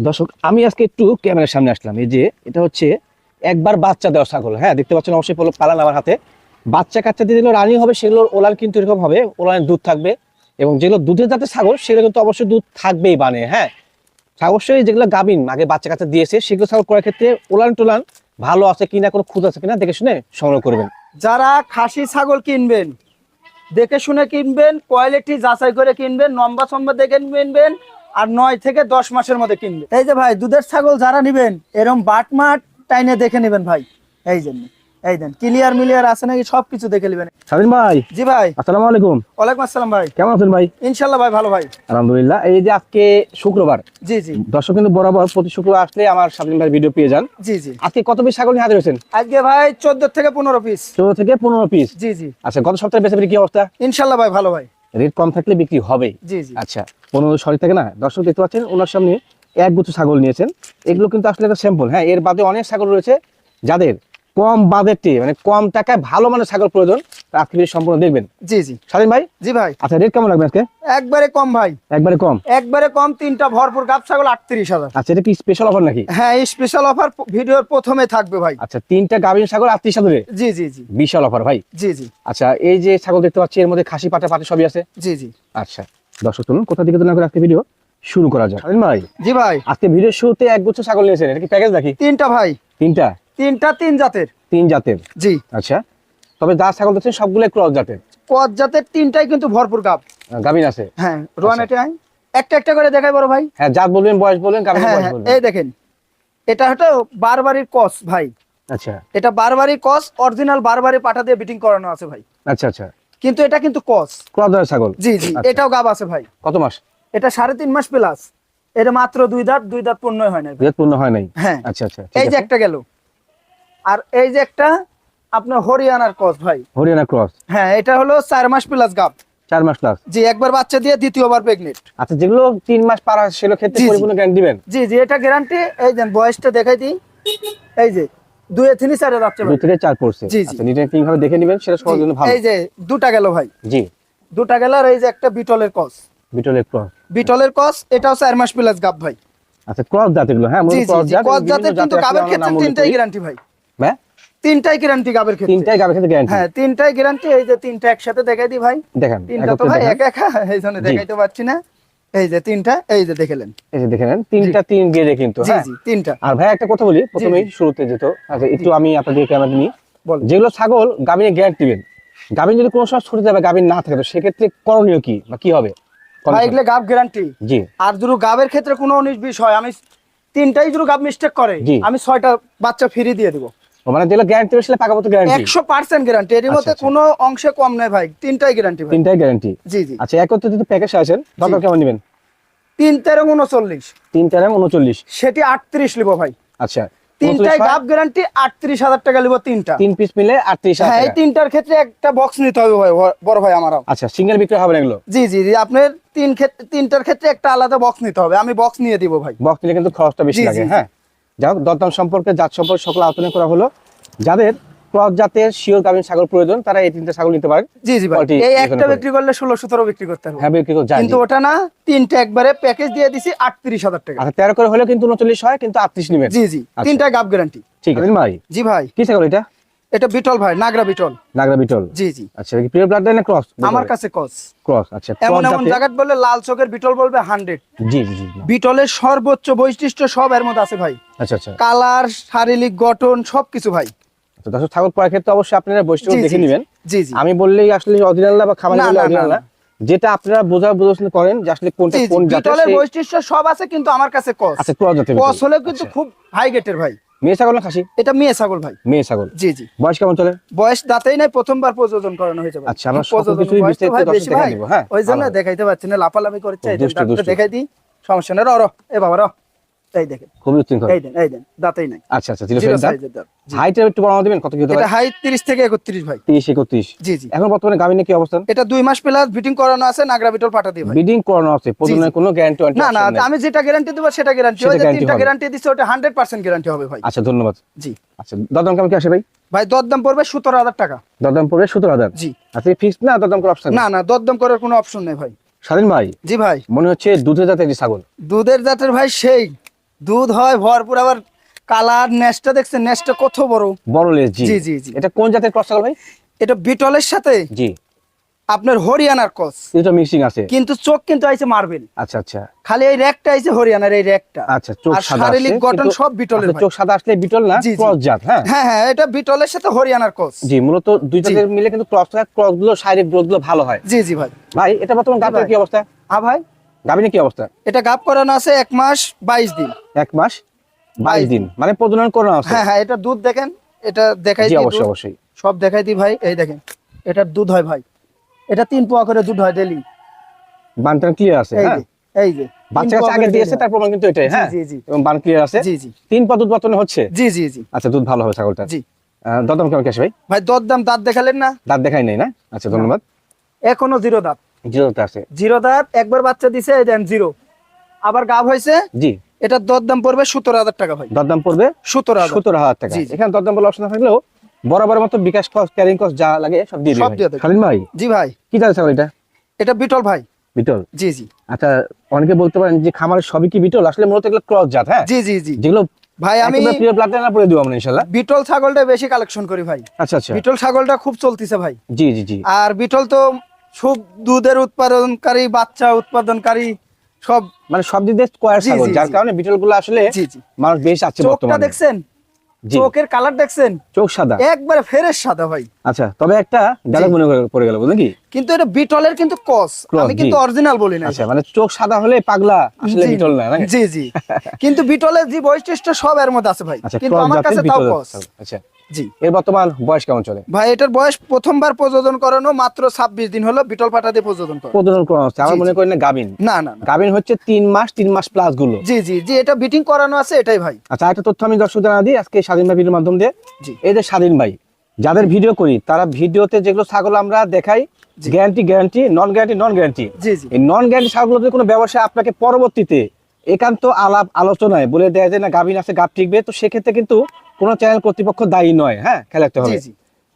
দর্শক, আমি আজকে একটু ক্যামেরার সামনে আসলাম। এই যে, এটা হচ্ছে একবার বাচ্চা দেওয়া ছাগল। হ্যাঁ দেখতে পাচ্ছেন অবশ্যই পলো- পালান আমার হাতে। বাচ্চা কাচ্চা দিয়ে যেগুলো রানিং হবে, সেগুলোর ওলান কিন্তু এরকম হবে। ওলানের দুধ থাকবে এবং যেগুলো দুধের জাতের ছাগল, সেগুলো কিন্তু অবশ্যই দুধ থাকবেই বানে। হ্যাঁ অবশ্যই যেগুলো গাবিন আগে বাচ্চা কাচ্চা দিয়েছে, সেগুলো ছাগল করার ক্ষেত্রে ওলান টোলান ভালো আছে কিনা, কোনো খুদ আছে কিনা, দেখে শুনে সংগ্রহ করবেন। যারা খাসি ছাগল কিনবেন, দেখে শুনে কিনবেন কোয়ালিটি যাচাই করে কিনবেন নম্বর সম্বর দেখে কিনবেন আর নয় থেকে দশ মাসের মধ্যে কিনবে। এই যে ভাই দুধের ছাগল যারা নিবেন এরম বাটমাট টাইনে দেখে নেবেন ভাই। এই জন্য এই দেন ক্লিয়ার মিলিয়ার আছে নাকি সবকিছু দেখে নেবেন। স্বাধীন ভাই। জি ভাই। আসসালামু আলাইকুম। ওয়ালাইকুম আসসালাম ভাই। কেমন আছেন ভাই? ইনশাল্লাহ ভাই ভালো ভাই। আলহামদুলিল্লাহ এই যে আজকে শুক্রবার। জি জি। দর্শক কিন্তু বরাবর প্রতি শুক্রবার আসলে আমার স্বাধীন ভাই ভিডিও পেয়ে যান। জি জি। আজকে কত পিস ছাগল নিয়ে হাজির হয়েছেন? আজকে ভাই চোদ্দ থেকে পনেরো পিস চোদ্দ থেকে পনেরো পিস জি জি। আচ্ছা গত সপ্তাহে বেচে কি অবস্থা? ইনশাল্লাহ ভাই ভালো ভাই। রেট কম থাকলে বিক্রি জি আচ্ছা পনেরো সরি থাকে না দর্শক দেখতে পাচ্ছেন ওনার সামনে এক গুচ্ছ ছাগল নিয়েছেন। এগুলো কিন্তু আসলে একটা স্যাম্পল হ্যাঁ এর বাদে অনেক ছাগল রয়েছে যাদের কম বাজেটে মানে কম টাকায় ভালো মানের ছাগল প্রয়োজন আজকে সম্পূর্ণ দেখবেন। জি জি। স্বাধীন ভাই? জি ভাই। আচ্ছা রেট কেমন লাগবে আজকে? একবারে কম ভাই। একবারে কম? একবারে কম তিনটা ভরপুর গাব ছাগল আটত্রিশ হাজার। আচ্ছা এটা কি স্পেশাল অফার নাকি? হ্যাঁ এই স্পেশাল অফার ভিডিওর প্রথমে থাকবে ভাই। আচ্ছা তিনটা গাভীর ছাগল আটত্রিশ হাজারে? জি জি জি। বিশাল অফার ভাই। জি জি। আচ্ছা এই যে ছাগল দেখতে পাচ্ছি এর মধ্যে খাসি পাটা পাটে সবই আছে? জি জি। আচ্ছা দর্শক চলুন কোথা থেকে তো না করে আজকে ভিডিও শুরু করা যাক? ভাই। জি ভাই। আজকে ভিডিওর শুরুতে এক গুচ্ছ ছাগল নিয়েছেন এটা কি প্যাকেজ নাকি? তিনটা ভাই। তিনটা? তিনটা তিন জাতের। তিন জাতের? জি। আচ্ছা। তবে যা ছাগল দিচ্ছেন সবগুলো ক্রস জাতের? কত জাতের তিনটাই কিন্তু ভরপুর গাব। আহ, গাভীন আছে। হ্যাঁ রোয়ান আচ্ছা। এটা একটা একটা করে দেখাই বড় ভাই। হ্যাঁ জাত বলবেন বয়স বলবেন গাভীন হ্যাঁ বয়স হ্যাঁ, বলবেন। এই দেখেন। এটা হলো বারবারির কস ভাই। আচ্ছা। এটা বারবারি কস অরিজিনাল বারবারি পাঠা দিয়ে বিটিং করানো আছে ভাই। আচ্ছা আচ্ছা। কিন্তু এটা কিন্তু কস ক্রস ছাগল? জি জি আচ্ছা। এটাও গাব আছে ভাই। কত মাস? এটা সাড়ে তিন মাস প্লাস। এটা মাত্র দুই দাঁত দুই দাঁত পূর্ণ হয় না রেট পূর্ণ হয় নাই? হ্যাঁ। আচ্ছা আচ্ছা এই যে একটা গেল। আর এই যে একটা আপনার হরিয়ানার কস ভাই। হরিয়ানা ক্রস হ্যাঁ এটা হলো চার মাস প্লাস গাব চার মাস প্লাস জি একবার বাচ্চা দিয়ে দ্বিতীয়বার প্রেগনেন্ট আচ্ছা যেগুলো তিন মাস পার হয় সেগুলো ক্ষেত্রে জি, জি। পরিপূর্ণ গ্যারান্টি দিবেন? জি জি এটা গ্যারান্টি এই দেন বয়সটা দেখাই দিই। এই যে দুই তিনি চারে যাচ্ছে দুই থেকে চার পড়ছে। জি, জি। আচ্ছা দেখে নেবেন সেটা সবার জন্য ভালো। এই যে দুটা গেল ভাই। জি। দুটা গেল আর এই যে একটা বিটলের কস বিটল ক্রস বিটলের কস এটাও চার মাস প্লাস গাব ভাই। আচ্ছা ক্রস হ্যাঁ ক্রস জাতের কিন্তু গাবের ক্ষেত্রে তিনটাই গ্যারান্টি ভাই। হ্যাঁ? তিনটাই গ্যারান্টি গাবের ক্ষেত্রে। তিনটাই গাবের ক্ষেত্রে গ্যারান্টি হ্যাঁ তিনটাই গ্যারান্টি এই যে তিনটা একসাথে দেখাই দিই ভাই। দেখেন তিনটা তো ভাই। এক একা এই জন্য দেখাইতে পারছি না। এই যে তিনটা এই যে দেখেলেন এই যে তিনটা তিন গেজে কিন্তু হ্যাঁ? তিনটা। আর ভাই একটা কথা বলি প্রথমেই শুরুতে যেত আচ্ছা একটু আমি আপনাদের ক্যামেরা নিই। যেগুলো ছাগল গাভিনে গ্যারান্টি দিবেন। গাভিন যদি কোনো সময় ছুটে যাবে গাভিন না থাকে তো সেক্ষেত্রে করণীয় কি বা কি হবে? ভাই এগুলো গাব গ্যারান্টি জি। আর যদি গাবের ক্ষেত্রে কোনো উনিশ বিশ হয় আমি তিনটাই যদি গাব মিস্টেক করে আমি ছয়টা বাচ্চা ফ্রি দিয়ে দিব। মানে গ্যারান্টি পাকাপোক্ত গ্যারান্টি একশো পার্সেন্ট গ্যারান্টি এর মধ্যে আচ্ছা। কোনো অংশে কম নয় ভাই তিনটাই গ্যারান্টি ভাই। তিনটাই গ্যারান্টি জি জি। আচ্ছা প্যাকেজ আসেন কেমন নেবেন? তিন তেরো উনচল্লিশ। তিন তেরো উনচল্লিশ। সেটি আটত্রিশ লিব ভাই। আচ্ছা তিনটাই 29 গ্যারান্টি আটত্রিশ হাজার টাকা লিব তিনটা। তিন পিস মিলে আটত্রিশ হ্যাঁ এই তিনটার ক্ষেত্রে একটা বক্স নিতে হবে ভাই বড় ভাই আমারও। আচ্ছা সিঙ্গেল বিক্রি হবে এগুলো? জি জি জি আপনার তিন ক্ষেত্রে তিনটার ক্ষেত্রে একটা আলাদা বক্স নিতে হবে। আমি বক্স নিয়ে দিব ভাই। বক্স নিলে কিন্তু খরচটা বেশি লাগে। হ্যাঁ? যাই হোক দরদাম সম্পর্কে জাত সম্পর্কে সকল আলোচনা করা হলো। যাদের ক্রস জাতের শিওর গাভীর ছাগল প্রয়োজন তারা এই তিনটা ছাগল নিতে পারে জি জি ভাই। এই একটা বিক্রি করলে ষোলো সতেরো বিক্রি করতে হবে। হ্যাঁ বিক্রি করতে যায় কিন্তু ওটা না তিনটা একবারে প্যাকেজ দিয়ে দিছি আটত্রিশ হাজার টাকা। আচ্ছা তেরো করে হলে কিন্তু উনচল্লিশ হয় কিন্তু আটত্রিশ নেবেন। জি জি। আচ্ছা। তিনটা গাব গ্যারান্টি ঠিক আছে। ভাই জি ভাই। কি ছাগল এটা? এটা বিটল ভাই নাগরা বিটল। নাগরা বিটল। জি জি। আচ্ছা প্রিয় ব্লাড লাইন ক্রস আমার কাছে কস ক্রস আচ্ছা এমন এমন জাতের- জায়গা বললে লাল চোখের বিটল বলবে হান্ড্রেড জি জি বিটলের সর্বোচ্চ বৈশিষ্ট্য সব এর মধ্যে আছে ভাই। আচ্ছা আচ্ছা। কালার শারীরিক গঠন সবকিছু ভাই। তো দর্শক ছাগল করার ক্ষেত্রে অবশ্যই আপনারা বৈশিষ্ট্য দেখে নেবেন। জি জি। আমি বললেই আসলে অরিজিনাল না বা খামারি না, বললে অরিজিনাল না, না। যেটা আপনারা বোঝা বোঝাশোনা করেন যে আসলে কোনটা কোন জাতের বিটলের বৈশিষ্ট্য সব আছে কিন্তু আমার কাছে কস আচ্ছা ক্রস জাতের কস বিটল। হলেও কিন্তু আচ্ছা। খুব হাই গেটের ভাই। মেয়ে ছাগল না খাসি? এটা মেয়ে ছাগল ভাই। মেয়ে ছাগল। জি জি। বয়স কেমন চলে? বয়স দাঁতেই নাই প্রথমবার প্রযোজন করানো হয়েছে আচ্ছা, আমরা সবকিছুই বিস্তারিত দর্শক দেখাই দেব হ্যাঁ? ওই জন্য দেখাইতে পারছি না লাফালাফি করছে। দেখাই দিই। সমস্যা নেই র র। এ বাবা র। এই দেখেন। খুবই উচ্ছৃঙ্খল এই দেন এই দেন দাঁতেই নাই। আচ্ছা আচ্ছা জিরো জিরো সাইজের দাঁত। হাইট একটু বড় দিবেন কত কি এটা হাইট 30 থেকে 31 ভাই। জি জি। এখন বর্তমানে কি অবস্থান? এটা দুই মাস প্লাস করানো আছে নাগরা বিটল পাঠা দিয়ে ভাই। বিডিং করানো আছে প্রজননের কোনো গ্যারান্টি না না আমি যেটা গ্যারান্টি দেবো সেটা গ্যারান্টি তিনটা ওটা 100% গ্যারান্টি হবে ভাই। আচ্ছা ধন্যবাদ। জি। আচ্ছা দরদাম কেমন কি আসে ভাই? ভাই দরদাম পড়বে 17000 টাকা। দরদাম পড়বে সতেরো হাজার? জি। আচ্ছা ফিক্স না দরদাম করার অপশন না না দরদাম করার কোনো অপশন নেই ভাই। স্বাধীন ভাই? জি ভাই। মনে হচ্ছে দুধের জাতের ছাগল। দুধের জাতের ভাই সেই। দুধ হয় ভরপুর আবার কালার নেস্টটা দেখছেন নেস্টটা কত বড়। বড় লেজ জি। জি, জি। এটা কোন জাতের ক্রস ভাই? এটা বিটলের সাথে? জি। আপনার হরিয়ানার কস। এটা মিক্সিং আছে। কিন্তু চোখ কিন্তু আইছে মার্বেল। আচ্ছা আচ্ছা। খালি এই র্যাকটা আইছে হরিয়ানার এই র্যাকটা। আচ্ছা চোখ আর সাদা শারীরিক গঠন সব বিটলের আচ্ছা, ভাই। চোখ সাদা আসলে বিটল না। ক্রস জাত হ্যাঁ? হ্যাঁ হ্যাঁ এটা বিটলের সাথে হরিয়ানার কস। জি মূলত দুইটাদের মিলে কিন্তু ক্রস ক্রসগুলো শারীরিক গ্রোথগুলো ভালো হয়। জি জি ভাই। ভাই এটা বর্তমান ভাই। কি অবস্থা? হ্যাঁ ভাই? গাবিনের কি অবস্থা? এটা গাপ করানো আছে এক মাস বাইশ দিন। এক মাস বাইশ দিন। মানে প্রজনন করানো আছে? হ্যাঁ হ্যাঁ এটা দুধ দেখেন এটা দেখাই দিই অবশ্যই অবশ্যই। সব দেখাই দিই ভাই এই দেখেন এটার দুধ হয় ভাই। এটা তিন পোয়া করে দুধ হয় ডেলি বানটা ক্লিয়ার আছে হ্যাঁ? যে এই যে তিন বাচ্চা পোয়া কাছে আগে দিয়েছে তার প্রমাণ কিন্তু এটাই হ্যাঁ? জি, জি। এবং বান ক্লিয়ার আছে? জি জি। তিন পা দুধ হচ্ছে? জি জি জি। আচ্ছা দুধ ভালো হবে ছাগলটা জি। কেমন কেসে ভাই? ভাই দাঁত দেখালেন না? দাঁত দেখাই নেই না? আচ্ছা ধন্যবাদ। এখনও জিরো দাঁত। জিরোতে আছে জিরো দাঁত একবার বাচ্চা দিছে দেন জিরো। আবার গাভ হয়েছে? জি। এটার দর পড়বে সতেরো হাজার টাকা ভাই। দরদাম পড়বে সতেরো হাজার। সত্তর হাজার টাকা। জি, জি। এখানে দরদাম বলে অপশন থাকলেও বরাবর মতো বিকাশ কস্ট ক্যারিং কস্ট যা লাগে সব দিয়ে দিবে। খালিন ভাই? জি ভাই। কি জানে ছাগল এটা? এটা বিটল ভাই। বিটল? জি জি। আচ্ছা অনেকে বলতে পারেন যে খামারের সবই কি বিটল? আসলে মূলত এগুলো ক্রস জাত হ্যাঁ? জি জি জি। যেগুলো ভাই আমি প্রিয় দিব আমরা ইনশাল্লাহ বিটল ছাগলটা বেশি কালেকশন করি ভাই। আচ্ছা আচ্ছা। বিটল ছাগলটা খুব চলতিছে ভাই। জি জি জি। আর বিটল তো দুধের উৎপাদনকারী বাচ্চা উৎপাদনকারী সব মানে সব দিক দিয়ে স্কোয়ার ছাগল যার কারণে বিটলগুলো আসলে মানুষ বেশ আছে বর্তমানে। দেখছেন? চোখের কালার দেখছেন? চোখ সাদা। একবারে সাদা ভাই। আচ্ছা তবে একটা ডায়লগ মনে পড়ে গেল বুঝলেন কি? কিন্তু এটা বিটলের কিন্তু কস আমি কিন্তু অরিজিনাল বলি না আচ্ছা মানে চোখ সাদা হলে পাগলা আসলে বিটল না জি জি। কিন্তু বিটলের যে বৈশিষ্ট্য সব এর মধ্যে আছে ভাই। আচ্ছা কিন্তু আমার কাছে তাও কস আচ্ছা। জি। এর বর্তমান বয়স কেমন চলে? ভাই এটার বয়স প্রথমবার প্রযোজন করানো মাত্র ছাব্বিশ দিন হলো বিটল পাটা দিয়ে প্রযোজন করা প্রজনন করা হচ্ছে। আমার মনে করি না গাবিন? না না না। গাবিন হচ্ছে তিন মাস তিন মাস প্লাসগুলো। জি জি জি এটা বিটিং করানো আছে এটাই ভাই। আচ্ছা একটা তথ্য আমি দর্শক জানা দিই আজকে স্বাধীন ভাই ভিডিওর মাধ্যম দিয়ে। জি। এই যে স্বাধীন ভাই যাদের ভিডিও করি তারা ভিডিওতে যেগুলো ছাগল আমরা দেখাই guarantee guarantee non guarantee non guarantee জি জি। এই নন গ্যারান্টি কোনো ব্যবসায় আপনাকে পরবর্তীতে একান্ত আলাপ আলোচনায় বলে দেয় যে না গাভিন আছে গাভ টিকবে তো সেক্ষেত্রে কিন্তু কোনো চ্যানেল কর্তৃপক্ষ দায়ী নয় হ্যাঁ খেয়াল রাখতে হবে।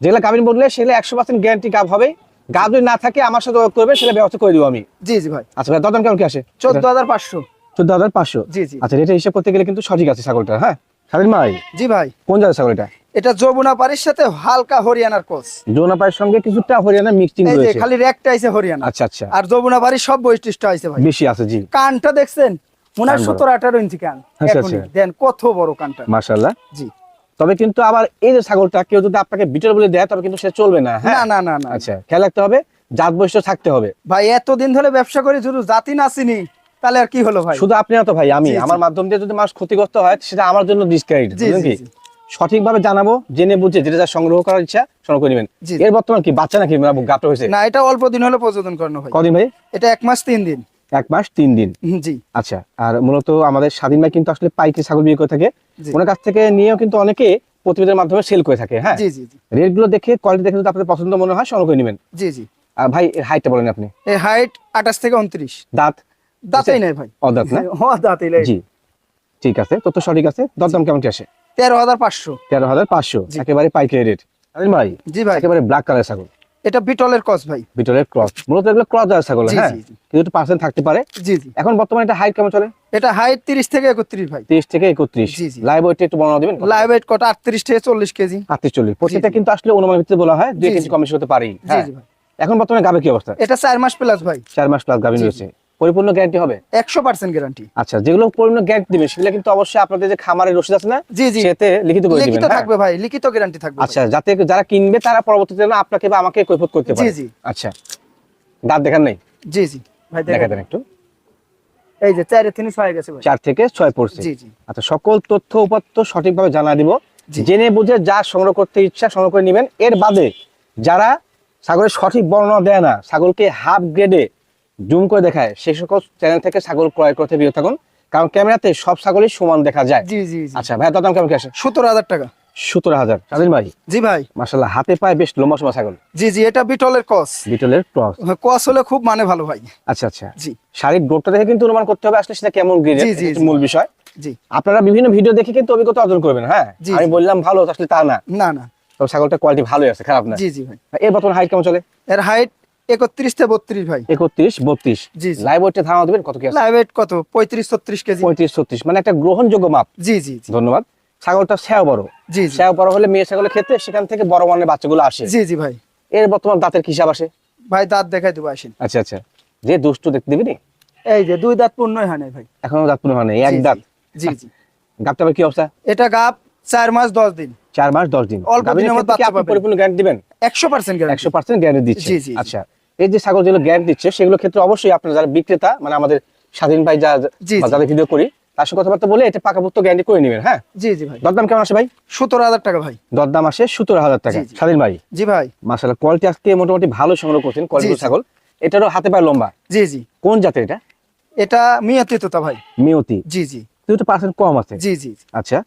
যেগুলো গাভিন বললে সেগুলো একশো পার্সেন্ট গ্যারান্টি গাভ হবে। গাভ যদি না থাকে আমার সাথে যোগাযোগ করবে সেটা ব্যবস্থা করে দিব আমি। জি জি ভাই। আচ্ছা ভাই দরদাম কেমন কি আসে চোদ্দ হাজার পাঁচশো। চোদ্দ হাজার পাঁচশো? জি জি। আচ্ছা এটা হিসাব করতে গেলে কিন্তু সঠিক আছে ছাগলটা হ্যাঁ? স্বাধীন ভাই? জি ভাই। কোন জাতের ছাগল এটা? এটা যমুনা পাড়ির সাথে হালকা হরিয়ানার কোচ। যৌনা পায়ের সঙ্গে কিছুটা হরিয়ানা মিক্সিং রয়েছে। খালি রেকটা আইছে হরিয়ানা। আচ্ছা আচ্ছা। আর যমুনা বাড়ির সব বৈশিষ্ট্য আইছে ভাই। বেশি আছে জি। কানটা দেখছেন? হয় সতেরো আঠারো ইঞ্চি কান আচ্ছা। আচ্ছা। দেন কত বড় কানটা। জি। তবে কিন্তু আবার এই যে ছাগলটা কেউ যদি আপনাকে বিটল বলে দেয় তবে কিন্তু সে চলবে না হ্যাঁ? না না না না। আচ্ছা খেয়াল রাখতে হবে জাত বৈশিষ্ট্য থাকতে হবে। ভাই এতদিন ধরে ব্যবসা করি শুধু জাতি না চিনি তাহলে আর কি হলো ভাই? শুধু আপনি না তো ভাই আমি। আমার মাধ্যম দিয়ে যদি মানুষ ক্ষতিগ্রস্ত হয় সেটা আমার জন্য ডিসক্রেডিট কি? সঠিকভাবে জানাব জেনে বুঝে যেটা যা সংগ্রহ করার ইচ্ছা সংগ্রহ করে নেবেন। এর বর্তমান কি বাচ্চা নাকি? গাপটা হয়েছে? না এটা অল্প দিন হলো প্রযোজন করানো ভাই কদিন ভাই? এটা এক মাস তিন দিন। এক মাস তিন দিন। জি। আচ্ছা আর মূলত আমাদের স্বাধীন ভাই কিন্তু আসলে পাইকারি ছাগল বিয়ে করে থাকে। ওনার কাছ থেকে নিয়েও কিন্তু অনেকে প্রতিবেদনের মাধ্যমে সেল করে থাকে হ্যাঁ? জি জি জি। রেটগুলো দেখে কোয়ালিটি দেখে যদি আপনাদের পছন্দ মনে হয় সংগ্রহ করে নেবেন। জি জি। আর ভাই এর হাইটটা বলেন আপনি। এই হাইট আঠাশ থেকে উনত্রিশ। দাঁত? দাঁতেই নাই ভাই। অদাঁত না? হ দাঁতেই নাই। জি। ঠিক আছে তথ্য সঠিক আছে। দরদাম কেমন কি আসে? তেরো হাজার পাঁচশো। তেরো হাজার পাঁচশো জি। একেবারে পাইকারি রেট স্বাধীন ভাই জি ভাই। একেবারে ব্ল্যাক কালার ছাগল। এটা বিটলের ক্রস ভাই। বিটলের ক্রস। মূলত এগুলো ক্রস আছে ছাগল হ্যাঁ। কিন্তু একটু পার্সেন্ট থাকতে পারে। জি জি। এখন বর্তমানে এটা হাইট কেমন চলে? এটা হাইট তিরিশ থেকে একত্রিশ ভাই। তিরিশ থেকে একত্রিশ। জি, জি। লাইভ ওয়েট একটু বর্ণনা দিবেন? লাইভ ওয়েট কত আটত্রিশ থেকে চল্লিশ কেজি। আটত্রিশ চল্লিশ। প্রত্যেকটা কিন্তু আসলে অনুমান ভিত্তিতে বলা হয় দুই কেজি জি। কম বেশি হতে পারে জি জি ভাই। এখন বর্তমানে গাবে কি অবস্থা? এটা চার মাস প্লাস ভাই। চার মাস প্লাস জি। রয়েছে। পরিপূর্ণ গ্যারান্টি হবে? একশো পার্সেন্ট গ্যারান্টি আচ্ছা যেগুলো পরিপূর্ণ গ্যারান্টি দিবে সেগুলো কিন্তু অবশ্যই আপনাদের যে খামারের রসিদ আছে না জি জি। সেতে লিখিত করে দিবেন হ্যাঁ? থাকবে ভাই লিখিত গ্যারান্টি থাকবে আচ্ছা যাতে যারা কিনবে তারা পরবর্তীতে না আপনাকে বা আমাকে কৈফত করতে পারে। জি, জি। আচ্ছা দাঁত দেখান নাই? জি জি। ভাই দেখা দেন একটু। এই যে চারে তিনি হয়ে গেছে ভাই। চার থেকে ছয় পড়ছে। জি জি। আচ্ছা সকল তথ্য উপাত্ত সঠিকভাবে জানা দিব। জেনে বুঝে যা সংগ্রহ করতে ইচ্ছা সংগ্রহ করে নেবেন। এর বাদে যারা ছাগলের সঠিক বর্ণনা দেয় না ছাগলকে হাফ গ্রেডে জুম করে দেখায়। সেই সকল চ্যানেল থেকে ছাগল ক্রয় করতে বিরত থাকুন। কারণ ক্যামেরাতে সব ছাগলই সমান দেখা যায়। জি জি আচ্ছা ভাই দাম কেমন কি আসে সতেরো হাজার টাকা। সতেরো হাজার। স্বাধীন ভাই? জি ভাই। মাসাল্লাহ হাতে পায়ে বেশ লম্বা সময় ছাগল। জি জি এটা বিটলের কস বিটলের ক্রস। কস হলে খুব মানে ভালো ভাই। আচ্ছা আচ্ছা। জি। শারীরিক গ্রোথটা দেখে কিন্তু অনুমান করতে হবে আসলে সেটা কেমন গ্রেড জি, জি, জি। মূল বিষয়। জি। আপনারা বিভিন্ন ভিডিও দেখে কিন্তু অভিজ্ঞতা অর্জন করবেন হ্যাঁ? আমি বললাম ভালো আসলে তা না। না না। তবে ছাগলটা কোয়ালিটি ভালোই আছে খারাপ না। জি জি ভাই। এর বর্তমান হাইট কেমন চলে? এর হাইট একত্রিশ থেকে বত্রিশ ভাই। একত্রিশ বত্রিশ। জি জি। লাইভ ওয়েটে ধারণা দেবেন কত কি আছে? লাইভ ওয়েট কত? পঁয়ত্রিশ ছত্রিশ কেজি। পঁয়ত্রিশ ছত্রিশ। মানে একটা গ্রহণযোগ্য মাপ। জি জি জি। ধন্যবাদ। ছাগলটা স্যাও বড়। জি জি। বড় হলে মেয়ে ছাগলের ক্ষেত্রে সেখান থেকে বড় মানের বাচ্চাগুলো আসে। জি জি ভাই। এর বর্তমান দাঁতের কি হিসাব আসে? ভাই দাঁত দেখাই দেবো আসেন। আচ্ছা আচ্ছা। যে দুষ্টু দেখতে দিবি নি? এই যে দুই দাঁত পূর্ণই হয় নাই ভাই। এখনও দাঁত পুরো হয় এক। দাঁত। জি জি। গাপটা কি অবস্থা? এটা গাপ চার মাস দশ দিন। চার মাস দশ দিন। অল্প দিনের মধ্যে পরিপূর্ণ গ্যারান্টি দিবেন? একশো পার্সেন্ট একশো পার্সেন্ট গ্যারান্টি দিচ্ছে জি, জি, জি। আচ্ছা। এই যে ছাগল যেগুলো গ্যারান্টি দিচ্ছে সেগুলো ক্ষেত্রে অবশ্যই আপনার যারা বিক্রেতা মানে আমাদের স্বাধীন ভাই যা যাদের ভিডিও করি তার সাথে কথাবার্তা বলে এটা গ্যারান্টি করে নেবেন হ্যাঁ? জি জি ভাই। দরদাম কেমন আসে ভাই? সতেরো হাজার টাকা ভাই। দরদাম আসে সতেরো হাজার টাকা। স্বাধীন ভাই। জি ভাই। মাসালা কোয়ালিটি আজকে মোটামুটি ভালো সংগ্রহ করছেন কোয়ালিটি ছাগল। এটারও হাতে পায়ে লম্বা। জি জি। কোন জাতের এটা? এটা মিয়াতি তোতা ভাই। মিয়তি। জি জি। দুটো পার্সেন্ট কম আছে। জি জি আচ্ছা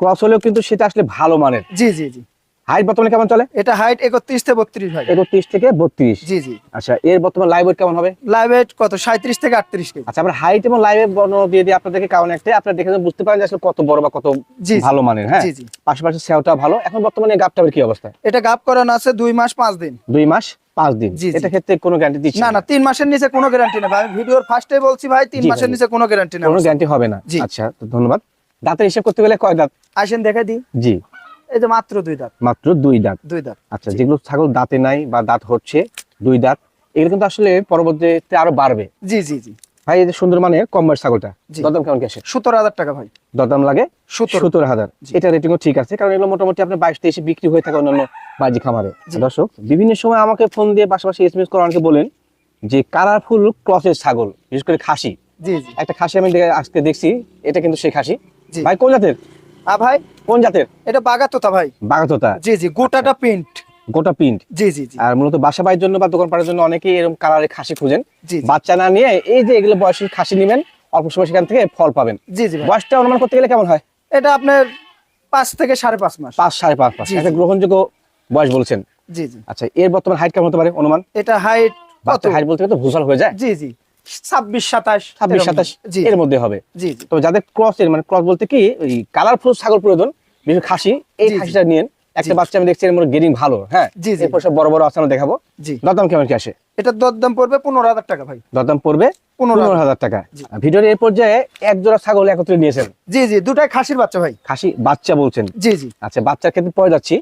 ক্রস হলেও কিন্তু সেটা আসলে ভালো মানের। জি জি জি। হাইট বর্তমানে কেমন চলে? এটা হাইট একত্রিশ থেকে ভাই। থেকে বত্রিশ। জি জি। আচ্ছা এর বর্তমান লাইভ ওয়েট কেমন হবে? লাইভ ওয়েট কত? সাঁত্রিশ থেকে আটত্রিশ কেজি। আচ্ছা আমরা হাইট এবং লাইভে বর্ণনা দিয়ে দিই আপনাদেরকে কারণ একটা আপনারা দেখে বুঝতে পারেন যে আসলে কত বড় বা কত। ভালো মানের হ্যাঁ? জি জি। পাশাপাশি সেওটা ভালো। এখন বর্তমানে কি অবস্থা? এটা করানো আছে মাস পাঁচ দিন। দুই মাস পাঁচ দিন। এটা ক্ষেত্রে কোনো গ্যারান্টি দিচ্ছে না না? তিন মাসের নিচে কোনো গ্যারান্টি ভাই। ভিডিওর ফার্স্টে বলছি ভাই তিন মাসের নিচে কোনো গ্যারান্টি কোনো গ্যারান্টি হবে না। আচ্ছা ধন্যবাদ। দাঁতের হিসাব করতে গেলে কয় দাঁত? আসেন দেখা দিই। জি। এই যে মাত্র দুই দাঁত। মাত্র দুই দাঁত। দুই দাঁত। আচ্ছা যেগুলো ছাগল দাঁতে নাই বা দাঁত হচ্ছে দুই দাঁত এগুলো কিন্তু আসলে পরবর্তীতে আরও বাড়বে। জি জি জি। ভাই এই যে সুন্দর কম্বার ছাগলটা। দরদাম কেমন কি আসে সতেরো হাজার টাকা ভাই। দরদাম লাগে? সতেরো হাজার। এটা রেটিংও ঠিক আছে কারণ এগুলো মোটামুটি আপনার বাইশ তেইশে বিক্রি হয়ে থাকে অন্যান্য বাজি খামারে। জি। দর্শক বিভিন্ন সময় আমাকে ফোন দিয়ে পাশাপাশি এসএমএস করে অনেকে বলেন যে কালারফুল ক্রসের ছাগল বিশেষ করে খাসি। একটা খাসি আমি আজকে দেখছি এটা কিন্তু সেই খাসি। ভাই কোন জাতের? ভাই? কোন জাতের? এটা বাগা তোতা ভাই। বাগাতোতা? জি জি গোটাটা প্রিন্ট গোটা পিন্ট? জি জি আর মূলত বাসা বাড়ির জন্য বা দোকান পাড়ার জন্য অনেকেই এরকম কালারের খাসি খুঁজেন। বাচ্চা না নিয়ে এই যে এগুলো বয়সী খাসি নেবেন অল্প সময় সেখান থেকে ফল পাবেন। জি জি বয়সটা অনুমান করতে গেলে কেমন হয়? এটা আপনার পাঁচ থেকে সাড়ে পাঁচ মাস। পাঁচ সাড়ে পাঁচ একটা জি। গ্রহণযোগ্য বয়স বলছেন। জি জি। আচ্ছা এর বর্তমান হাইট কেমন হতে পারে অনুমান? এটা হাইট হাইট বলতে গেলে তো ভূষাল হয়ে যায়। জি জি। ছাব্বিশ সাতাশ ছাব্বিশ সাতাশ এর মধ্যে হবে। জি জি। তো যাদের ক্রস এর মানে ক্রস বলতে কি ওই কালারফুল ছাগল প্রয়োজন বিশেষ খাসি এই জি, জি। খাসিটা নিয়েন। একটা বাচ্চা আমি দেখছি এর মধ্যে গেরিং ভালো হ্যাঁ? জি, জি। এরপর সব বড় বড় আসানো দেখাবো। জি। দরদাম কেমন কি আসে? এটার দরদাম পড়বে পনেরো হাজার টাকা ভাই। দরদাম পড়বে পনেরো হাজার। টাকা। জি। ভিডিওর এই পর্যায়ে এক জোড়া ছাগল একত্রে নিয়েছেন। জি জি দুটাই খাসির বাচ্চা ভাই। খাসি বাচ্চা বলছেন। জি জি। আচ্ছা বাচ্চার ক্ষেত্রে পরে যাচ্ছি।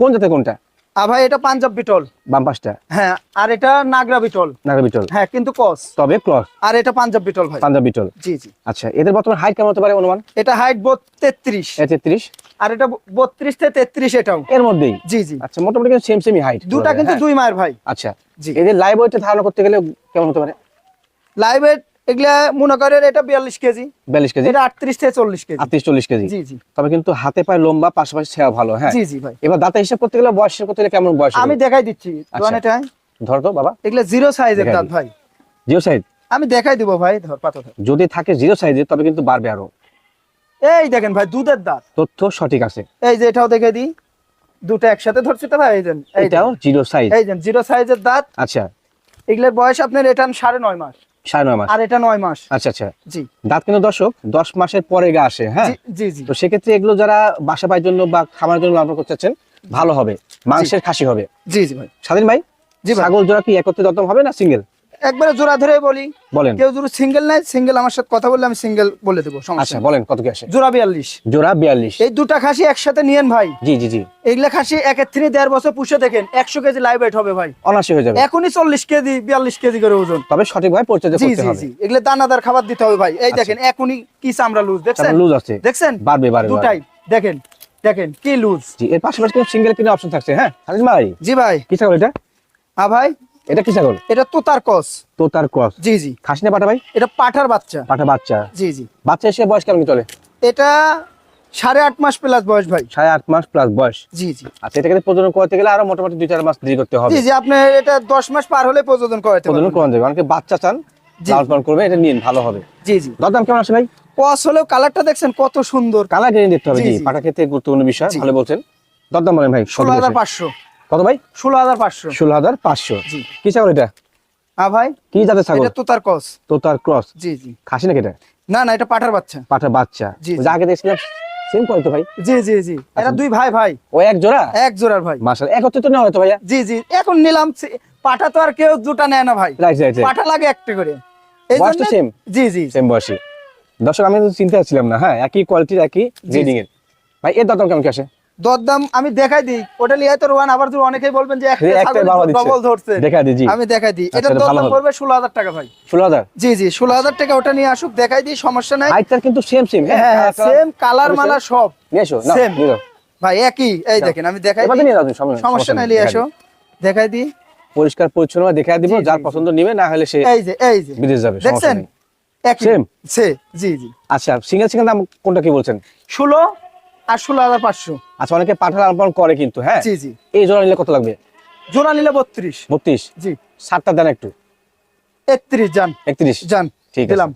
কোন জাতের কোনটা? আর ভাই এটা পাঞ্জাব বিটল। বাম পাশটা। হ্যাঁ আর এটা নাগরা বিটল। নাগরা বিটল। হ্যাঁ কিন্তু কস তবে ক্রস। আর এটা পাঞ্জাব বিটল ভাই। পাঞ্জাব বিটল। জি জি। আচ্ছা এদের বর্তমান হাইট কেমন হতে পারে অনুমান? এটা হাইট তেত্রিশ তেত্রিশ। আর এটা বত্রিশ থেকে তেত্রিশ এটাও। এর মধ্যেই? জি জি। আচ্ছা মোটামুটি কিন্তু সেম সেমই হাইট দুটা কিন্তু দুই মায়ের ভাই। আচ্ছা। জি। এদের লাইভ ওয়েটে ধারণা করতে গেলে কেমন হতে পারে? লাইভ এগুলা মনে করেন এটা বিয়াল্লিশ কেজি। বিয়াল্লিশ কেজি? এটা আটত্রিশ থেকে চল্লিশ কেজি। আটত্রিশ চল্লিশ কেজি? জি জি। তবে কিন্তু হাতে পায়ে লম্বা পাশাপাশি সেবা ভালো হ্যাঁ? জি জি ভাই। এবার দাঁতা হিসাব করতে গেলে বয়স করতে গেলে কেমন বয়স আমি দেখাই দিচ্ছি। আচ্ছা। দোকান এটা। ধর তো বাবা। এগুলা জিরো সাইজের দাঁত ভাই। জিরো সাইজ আমি দেখাই দিব ভাই। ধর পাতা যদি থাকে জিরো সাইজে তবে কিন্তু বাড়বে আরও। এই দেখেন ভাই দুধের দাঁত। তথ্য সঠিক আছে। এই যে এটাও দেখে দিই। দুটো একসাথে ধরছি তো ভাই এই এটাও জিরো সাইজ এই জিরো সাইজের দাঁত। আচ্ছা। এগুলোর বয়স আপনার এটা সাড়ে নয় মাস। সাড়ে নয় মাস। আর এটা নয় মাস। আচ্ছা আচ্ছা। জি। দাঁত কিন্তু দর্শক দশ মাসের পরে গা আসে হ্যাঁ? জি, জি জি। তো সেক্ষেত্রে এগুলো যারা বাসা পায়ের জন্য বা জন্য লালন করতে চাচ্ছেন ভালো হবে। মাংসের খাসি হবে। জি জি ভাই। স্বাধীন ভাই জি ছাগল জোড়া কি একত্রে দত্তম হবে না সিঙ্গেল একবারে জোড়া ধরে বলি। বলেন। কেউ যদি সিঙ্গেল নাই সিঙ্গেল আমার সাথে কথা বললে আমি সিঙ্গেল বলে দেবো আচ্ছা বলেন কত কি আসে? জোড়া বিয়াল্লিশ। জোড়া বিয়াল্লিশ। এই দুটা খাসি একসাথে নিয়েন ভাই। জি জি জি। এইগুলা খাসি একের থেকে দেড় বছর পুষে দেখেন একশো কেজি লাইভ ওয়েট হবে ভাই। অনাশি হয়ে যাবে। এখনই চল্লিশ কেজি বিয়াল্লিশ কেজি করে ওজন। তবে সঠিকভাবে পরিচর্যা জি করতে জি হবে। জি এগুলো দানাদার খাবার দিতে হবে ভাই। এই দেখেন এখনই কি চামড়া লুজ দেখছেন? লুজ আছে। দেখছেন? বাড়বে বাড়বে দুটাই। দেখেন দেখেন কি লুজ জি এর পাশাপাশি সিঙ্গেল কিনে অপশন থাকছে হ্যাঁ? ভাই জি ভাই। কি ছাগল এটা? হ্যাঁ ভাই এটা কি ছাগল? এটা তোতার কস। তো তার ক্রস জি জি। খাসি না পাঠা ভাই। এটা পাঠার বাচ্চা। পাঠা বাচ্চা। জি জি। বাচ্চা এসে বয়স কেমন চলে? এটা সাড়ে আট মাস প্লাস বয়স ভাই। সাড়ে আট মাস প্লাস বয়স। জি জি। আচ্ছা এটাকে প্রজনন করতে গেলে আরও মোটামুটি দুই চার মাস দেরি করতে হবে। জি জি আপনি এটা দশ মাস পার হলে করাতে প্রজনন পারবেন। করানো যাবে। অনেকে বাচ্চা চান। পালন করবে এটা নিন ভালো হবে। জি জি। দরদাম কেমন আসে ভাই? কস হলেও কালারটা দেখছেন কত সুন্দর। কালার হবে। জি। পাটা গুরুত্বপূর্ণ বিষয় ভালো বলছেন। দরদাম বলেন ভাই ষোলো হাজার পাঁচশো। কত ভাই? ষোলো হাজার পাঁচশো। ষোলো হাজার পাঁচশো। কি ছাগল এটা? হ্যাঁ ভাই কি জাতের ছাগল? তোতার কস তো তার ক্রস? জি জি। খাসি নাকি এটা? না না এটা পাঠার বাচ্চা। পাঠার বাচ্চা। জি, আগে দেখছিলাম সেম করে তো ভাই। জি জি জি। এটা আচ্ছা। দুই ভাই ভাই। ও এক জোড়া? এক জোড়ার ভাই। একত্রে তো নেওয়া হয়তো ভাইয়া। জি জি। এখন নিলাম পাঠা তো আর কেউ দুটা নেয় না ভাই। পাঠা লাগে একটা করে। এই জন্য- সেম জি জি সেম বয়সী। দর্শক আমি তো চিন্তা ছিলাম না। হ্যাঁ একই কোয়ালিটির একই ব্রিডিং এর। ভাই এর দাম কেমন কি আসে? দরদাম আমি দেখাই দিই। ওটা লিয়ে তো রোয়ান আবার অনেকেই বলবেন যে। ডবল ধরছে। দিই আমি দেখাই দিই। আচ্ছা, এটা দরদাম। পড়বে ষোলো হাজার টাকা ভাই। ষোলো হাজার? জি জি ষোলো হাজার টাকা ওটা নিয়ে আসুক দেখাই দিই সমস্যা নাই। কিন্তু সেম সেম হ্যাঁ? হ্যাঁ সেম কালার মালা সব। যাও। ভাই একই। এই দেখেন আমি দেখাই সমস্যা নাই নিয়ে দেখাই এসো দেখাই দিই। পরিষ্কার পরিচ্ছন্ন দেখা দিব যার পছন্দ নিবে না হলে সে এই যে এই যে। বিদেশ যাবে দেখছেন? Same. সে জি জি। আচ্ছা সিঙ্গেল সিঙ্গেল দাম কোনটা কি বলছেন? ষোলো আর ষোলো হাজার পাঁচশো। আচ্ছা অনেকে পাঠার আলপন করে কিন্তু হ্যাঁ? জি জি। এই জোড়া নিলে কত লাগবে? জোড়া নিলে বত্রিশ। বত্রিশ? জি। সাতটা দেন একটু। একত্রিশ যান একত্রিশ? যান ঠিক আছে। দিলাম।